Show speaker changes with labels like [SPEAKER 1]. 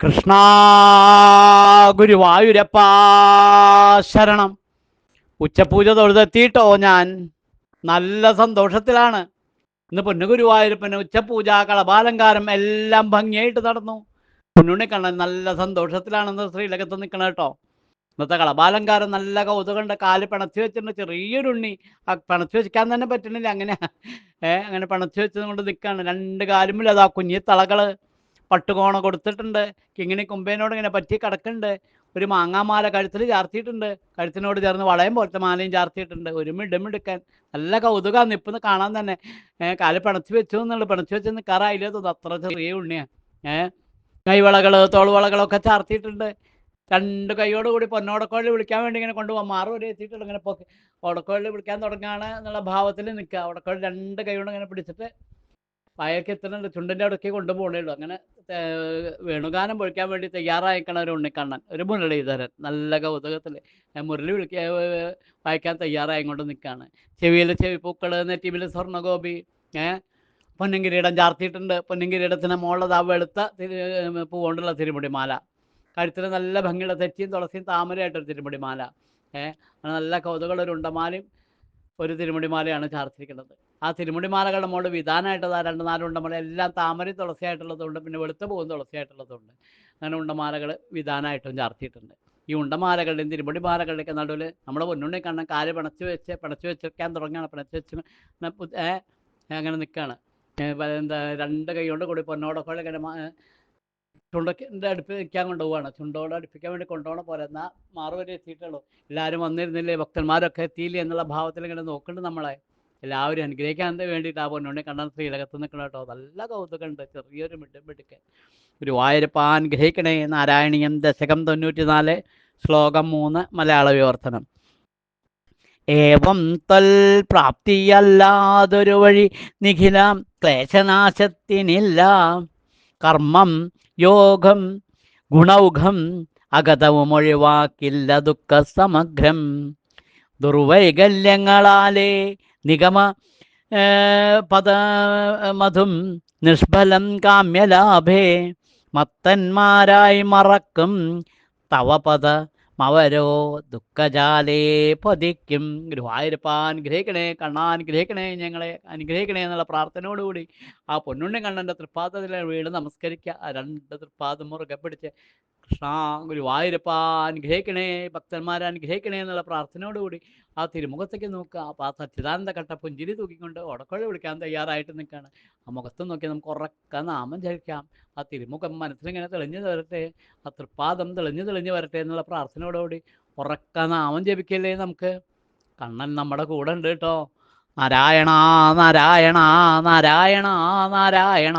[SPEAKER 1] കൃഷ്ണ ഗുരുവായൂരപ്പാ ശരണം. ഉച്ചപൂജ തൊഴുതെത്തിയിട്ടോ ഞാൻ. നല്ല സന്തോഷത്തിലാണ്. ഇന്ന് പൊന്നു ഗുരുവായൂരപ്പന് ഉച്ചപൂജ കളഭാലങ്കാരം എല്ലാം ഭംഗിയായിട്ട് നടന്നു. പൊന്നുണ്ണി കണ്ണൻ നല്ല സന്തോഷത്തിലാണെന്ന് ശ്രീലകത്ത് നിൽക്കണം കേട്ടോ. ഇന്നത്തെ കളഭാലങ്കാരം നല്ല കൗതുകമുണ്ട്. കാൽ പിണച്ചു വെച്ചിട്ടുണ്ട്. ചെറിയൊരുണ്ണി ആ പിണച്ചു വെക്കാൻ തന്നെ പറ്റണില്ല അങ്ങനെ ഏഹ് അങ്ങനെ പിണച്ചു വെച്ചത് കൊണ്ട് നിൽക്കുകയാണ് രണ്ട് കാലുമില്ല അതാ കുഞ്ഞി തളകൾ. പട്ടുകോണ കൊടുത്തിട്ടുണ്ട്. കിങ്ങിണി കുമ്പേനോട് ഇങ്ങനെ പറ്റി കിടക്കുന്നുണ്ട് ഒരു മാങ്ങാമാല കഴുത്തിൽ ചാർത്തിയിട്ടുണ്ട്. കഴുത്തിനോട് ചേർന്ന് വളയം പോലത്തെ മാലയും ചാർത്തിയിട്ടുണ്ട്. ഒരു മിടുമിടുക്കാൻ നല്ല കൗതുകം നിപ്പുന്ന കാണാൻ തന്നെ. ഏഹ് കാൽ പിണച്ചു വെച്ചു എന്നുള്ളു പിണച്ചു വെച്ച് നിൽക്കാറായില്ല തോന്നുന്നു. അത്ര ചെറിയ ഉണ്ണിയാണ് ഏഹ് കൈവളകൾ തോൾവളകളൊക്കെ ചാർത്തിയിട്ടുണ്ട്. രണ്ട് കൈയോട് കൂടി പൊന്നോടക്കോളിൽ വിളിക്കാൻ വേണ്ടി ഇങ്ങനെ കൊണ്ടുപോകാം മാറും ഒരു എത്തിയിട്ടുണ്ട്. ഇങ്ങനെ പൊക്കി ഓടക്കോളിൽ വിളിക്കാൻ തുടങ്ങുകയാണ് എന്നുള്ള ഭാവത്തിൽ നിൽക്കുക. ഓടക്കോളിൽ രണ്ട് കൈ കൊണ്ട് ഇങ്ങനെ പിടിച്ചിട്ട് വായൊക്കെ എത്തുന്നുണ്ട് ചുണ്ടിന്റെ അടുക്കി കൊണ്ടുപോകണേ അങ്ങനെ വേണുഗാനം പൊഴിക്കാൻ വേണ്ടി തയ്യാറായിക്കണ ഒരു ഉണ്ണിക്കണ്ണൻ ഒരു മുരളീധരൻ. നല്ല കൗതുകത്തിൽ മുരളി വിളിക്കാൻ വായിക്കാൻ തയ്യാറായി കൊണ്ട് നിൽക്കുകയാണ് ചെവിയിൽ ചെവിപ്പൂക്കൾ നെറ്റിമിൽ സ്വർണഗോപി ഏഹ് പൊന്നും കിരീടം ചാർത്തിയിട്ടുണ്ട്. പൊന്നും കിരീടത്തിന് മുകളിൽ ആ വെളുത്ത തിരു പൂവുകൊണ്ടുള്ള തിരുമുടി മാല കഴുത്തിന് നല്ല ഭംഗിയുള്ള തെറ്റിയും തുളസിയും താമരയായിട്ടൊരു തിരുമുടി മാല ഏഹ് നല്ല കൗതുകമുള്ള ഒരു ഉണ്ടമാലയും ഒരു തിരുമുടി മാലയാണ് ചാർത്തിരിക്കുന്നത്. ആ തിരുമുടി മാലകളുടെ മുകളിൽ വിധാനമായിട്ടത് ആ രണ്ട് നാല് ഉണ്ടമാല എല്ലാം താമരി തുളസിയായിട്ടുള്ളതുണ്ട് പിന്നെ വെളുത്ത പൂവും തുളസിയായിട്ടുള്ളതുണ്ട് അങ്ങനെ ഉണ്ടമാലകൾ വിധാനമായിട്ടും ചാർത്തിയിട്ടുണ്ട്. ഈ ഉണ്ടമാലകളുടെയും തിരുമുടി മാലകളുടെയൊക്കെ നടുവിൽ നമ്മുടെ പൊന്നുണ്ണി കണ്ണൻ കാൽ പിണച്ച് വെച്ച് പിണച്ച് വെച്ചിരിക്കാൻ തുടങ്ങുകയാണ്. പിണച്ച് വെച്ച് അങ്ങനെ നിൽക്കുകയാണ് എന്താ രണ്ട് കൈകൊണ്ട് കൂടി പൊന്നോടൊക്കെ ഇങ്ങനെ ചുണ്ടക്കിന്റെ അടുപ്പ് നിൽക്കാൻ കൊണ്ടുപോവാണ്. ചുണ്ടോട് അടുപ്പിക്കാൻ വേണ്ടി കൊണ്ടുപോകണ പോലെ എന്നാൽ മാറുവരെ എത്തിയിട്ടുള്ളൂ. എല്ലാവരും വന്നിരുന്നില്ലേ? ഭക്തന്മാരൊക്കെ എത്തിയില്ലേ എന്നുള്ള ഭാവത്തിൽ ഇങ്ങനെ നോക്കുന്നുണ്ട് നമ്മളെ. എല്ലാവരും അനുഗ്രഹിക്കാൻ വേണ്ടിയിട്ട് ആ പൊന്നുണ്ണി കണ്ണൻ ശ്രീലകത്ത് നിൽക്കണം കേട്ടോ. നല്ല കൗതുകമുണ്ട്. ചെറിയൊരു മിടും മിടുക്കൻ. ഗുരുവായൂരപ്പ അനുഗ്രഹിക്കണേ നാരായണീയം ദശകം തൊണ്ണൂറ്റിനാല് ശ്ലോകം മൂന്ന് മലയാള വിവർത്തനം. ഏവം തൽ പ്രാപ്തിയല്ലാതൊരു വഴി നിഖില ക്ലേശനാശത്തിനില്ല. കർമ്മം യോഗം ഗുണൗഘം അഗതവും ഒഴിവാക്കില്ല ദുഃഖ സമഗ്രം ദുർവൈകല്യങ്ങളാലേ നിഗമ ഏ, പദ മധും നിഷ്ഫലം കാമ്യലാഭേ മത്തന്മാരായി മറക്കും തവ പദ മവരോ ദുഃഖജാലേ പതിക്കും. ഗുരുവായൂരപ്പ അനുഗ്രഹിക്കണേ കണ്ണാ അനുഗ്രഹിക്കണേ ഞങ്ങളെ അനുഗ്രഹിക്കണേ എന്നുള്ള പ്രാർത്ഥനയോടുകൂടി ആ പൊന്നുണ്ണി കണ്ണന്റെ തൃപ്പാദത്തിലെ വീട് നമസ്കരിക്കുക. രണ്ട് തൃപ്പാദം മുറുകെ പിടിച്ച് കൃഷ്ണ ഗുരുവായൂരപ്പ അനുഗ്രഹിക്കണേ ഭക്തന്മാരെ അനുഗ്രഹിക്കണേ എന്നുള്ള പ്രാർത്ഥനയോടുകൂടി ആ തിരുമുഖത്തേക്ക് നോക്കുക. അപ്പോൾ ആ സച്ചിദാനന്ദ കട്ട പുഞ്ചിരി തൂക്കിക്കൊണ്ട് ഓടക്കൊഴ വിളിക്കാൻ തയ്യാറായിട്ട് നിൽക്കുകയാണ്. ആ മുഖത്ത് നോക്കി നമുക്ക് ഉറക്ക നാമം ജപിക്കാം. ആ തിരുമുഖം മനസ്സിലിങ്ങനെ തെളിഞ്ഞു തരട്ടെ ആ തൃപ്പാദം തെളിഞ്ഞു തെളിഞ്ഞു വരട്ടെ എന്നുള്ള പ്രാർത്ഥനയോടുകൂടി ഉറക്ക നാമം ജപിക്കല്ലേ നമുക്ക്? കണ്ണൻ നമ്മുടെ കൂടെ ഉണ്ട് കേട്ടോ. നാരായണ നാരായണ നാരായണ നാരായണ